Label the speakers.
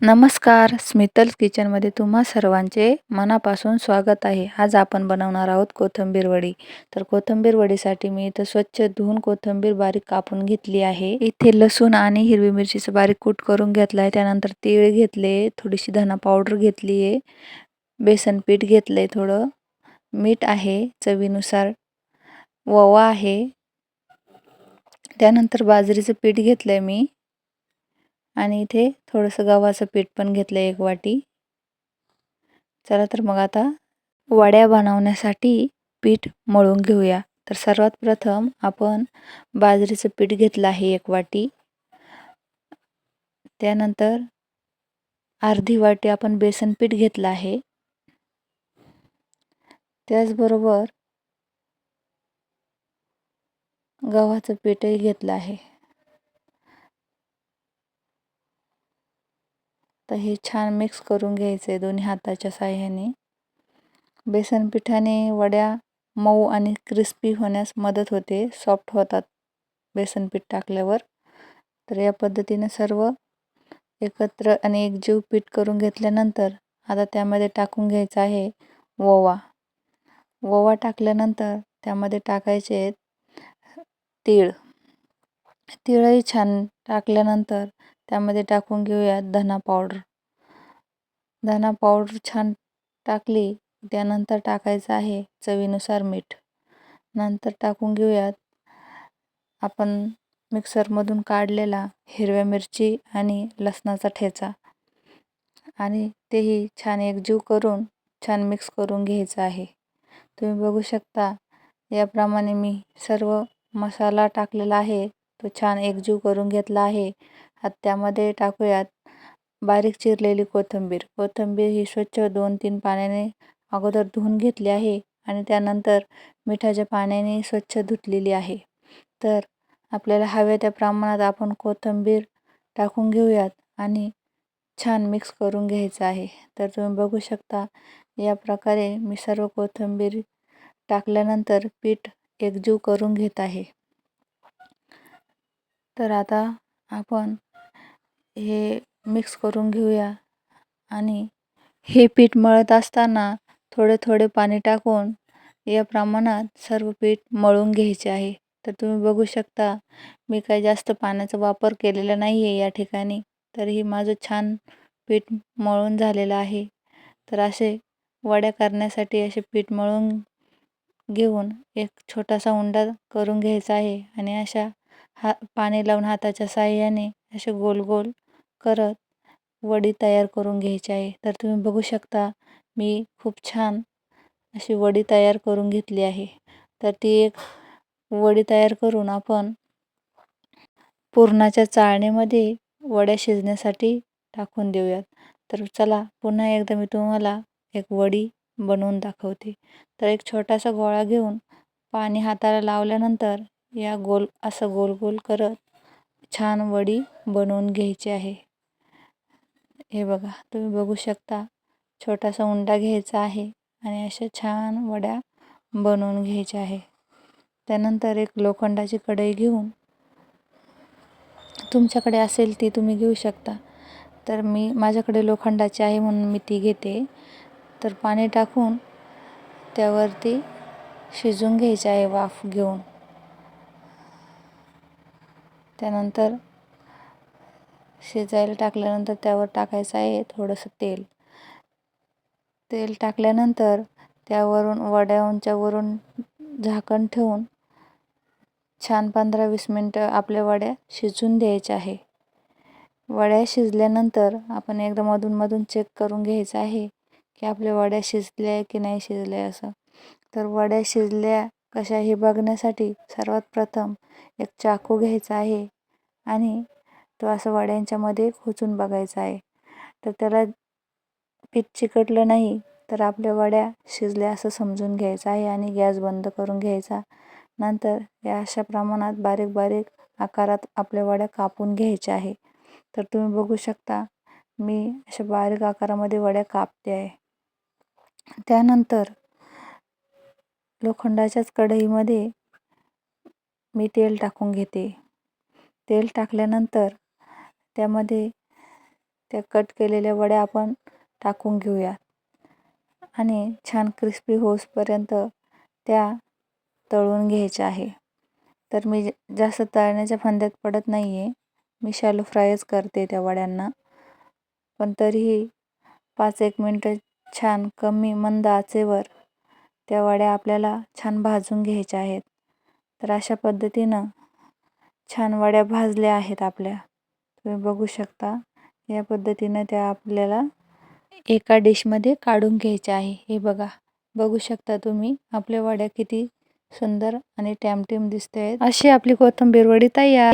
Speaker 1: नमस्कार स्मितल्स किचनमध्ये तुम्हा सर्वांचे मनापासून स्वागत आहे. आज आपण बनवणार आहोत कोथिंबीर वडी. तर कोथिंबीर वडीसाठी मी इथं स्वच्छ धुवून कोथिंबीर बारीक कापून घेतली आहे. इथे लसूण आणि हिरवी मिरचीचं बारीक कूट करून घेतला आहे त्यानंतर तीळ घेतले थोडीशी धना पावडर घेतली आहे. बेसन पीठ घेतलं आहे थोडं. मीठ आहे चवीनुसार. ववा आहे. त्यानंतर बाजरीचं पीठ घेतलं आहे मी. आणि इथे थोडंसं गव्हाचं पीठ पण घेतलं एक वाटी. चला तर मग आता वड्या बनवण्यासाठी पीठ मळून घेऊया. तर सर्वात प्रथम आपण बाजरीचं पीठ घेतलं आहे एक वाटी. त्यानंतर अर्धी वाटी आपण बेसन पीठ घेतलं आहे. त्याचबरोबर गव्हाचं पीठही घेतलं आहे. तर हे छान मिक्स करून घ्यायचं आहे दोन्ही हाताच्या साह्याने. बेसन पिठाने वड्या मऊ आणि क्रिस्पी होण्यास मदत होते. सॉफ्ट होतात बेसन पीठ टाकल्यावर. तर या पद्धतीने सर्व एकत्र आणि एकजीव पीठ करून घेतल्यानंतर आता त्यामध्ये टाकून घ्यायचं आहे ओवा. ओवा टाकल्यानंतर त्यामध्ये टाकायचे आहेत तीळ. तिळही छान टाकल्यानंतर त्यामध्ये टाकून घेऊयात धना पावडर धना पावडर छान टाकली त्यानंतर टाकायचं आहे चवीनुसार मीठ. नंतर टाकून घेऊयात आपण मिक्सरमधून काढलेला हिरव्या मिरची आणि लसणाचा ठेचा. आणि तेही छान एकजीव करून छान मिक्स करून घ्यायचं आहे. तुम्ही बघू शकता याप्रमाणे मी सर्व मसाला टाकलेला आहे तो छान एकजीव करून घेतला आहे. आता त्यामध्ये टाकूयात बारीक चिरलेली कोथिंबीर. कोथिंबीर ही स्वच्छ दोन तीन पाण्याने अगोदर धुवून घेतली आहे आणि त्यानंतर मिठाच्या पाण्याने स्वच्छ धुतलेली आहे. तर आपल्याला हव्या त्या प्रमाणात आपण कोथिंबीर टाकून घेऊयात आणि छान मिक्स करून घ्यायचं आहे. तर तुम्ही बघू शकता या प्रकारे मी सर्व कोथिंबीर टाकल्यानंतर पीठ एकजीव करून घेत आहे. तर आता आपण हे मिक्स करून घेऊया. आणि हे पीठ मळत असताना थोडे थोडे पाणी टाकून या प्रमाणात सर्व पीठ मळून घ्यायचे आहे. तर तुम्ही बघू शकता मी काही जास्त पाण्याचा वापर केलेला नाही आहे या ठिकाणी. तरीही माझं छान पीठ मळून झालेलं आहे. तर असे वड्या करण्यासाठी असे पीठ मळून घेऊन एक छोटासा उंडा करून घ्यायचा आहे. आणि अशा हा पाणी लावून हाताच्या साह्याने असे गोल गोल करत वडी तयार करून घ्यायची आहे. तर तुम्ही बघू शकता मी खूप छान अशी वडी तयार करून घेतली आहे. तर ती एक वडी तयार करून आपण पुरणाच्या चाळणीमध्ये वड्या शिजण्यासाठी टाकून देऊयात. तर चला पुन्हा एकदा मी तुम्हाला एक वडी बनवून दाखवते. तर एक छोटासा गोळा घेऊन पाणी हाताला लावल्यानंतर या गोल असं गोल गोल करत छान वडी बनवून घ्यायची आहे. हे बघा तुम्ही बघू शकता छोटासा उंडा घ्यायचा आहे आणि अशा छान वड्या बनवून घ्यायच्या आहे. त्यानंतर एक लोखंडाची कढई घेऊन तुमच्याकडे असेल ती तुम्ही घेऊ शकता. तर मी माझ्याकडे लोखंडाची आहे म्हणून मी ती घेते. तर पाणी टाकून त्यावरती शिजून घ्यायचे आहे वाफ घेऊन. त्यानंतर शिजायला टाकल्यानंतर त्यावर टाकायचं आहे थोडंसं तेल. तेल टाकल्यानंतर त्यावरून वड्यांच्या वरून झाकण ठेवून छान पंधरा वीस मिनटं आपल्या वड्या शिजून द्यायच्या आहे. वड्या शिजल्यानंतर आपण एकदा मधून चेक करून घ्यायचं आहे की आपल्या वड्या शिजल्या आहे की नाही शिजल्या असं. तर वड्या शिजल्या कशा हे बघण्यासाठी सर्वात प्रथम एक चाकू घ्यायचा आहे आणि तो असं वड्यांच्यामध्ये खोचून बघायचा आहे. तर त्याला पीठ चिकटलं नाही तर आपल्या वड्या शिजल्या असं समजून घ्यायचं आहे आणि गॅस बंद करून घ्यायचा. नंतर या अशा प्रमाणात बारीक बारीक आकारात आपल्या वड्या कापून घ्यायच्या आहे. तर तुम्ही बघू शकता मी अशा बारीक आकारामध्ये वड्या कापते आहे. त्यानंतर लोखंडाच्याच कढईमध्ये मी तेल टाकून घेते. तेल टाकल्यानंतर त्यामध्ये त्या कट केलेल्या वड्या आपण टाकून घेऊयात. आणि छान क्रिस्पी होसपर्यंत त्या तळून घ्यायच्या आहे. तर मी जास्त तळण्याच्या फंद्यात पडत नाही आहे मी शॅलो फ्रायच करते त्या वड्यांना. पण तरीही पाच एक मिनटं छान कमी मंद आचेवर त्या वड्या आपल्याला छान भाजून घ्यायच्या आहेत. तर अशा पद्धतीनं छान वड्या भाजल्या आहेत आपल्या. तुम्ही बघू शकता या पद्धतीनं त्या आपल्याला एका डिशमध्ये काढून घ्यायच्या आहे. हे बघा बघू शकता तुम्ही आपल्या वड्या किती सुंदर आणि टॅमटेम दिसत आहेत अशी आपली कोथिंबीर वडी तयार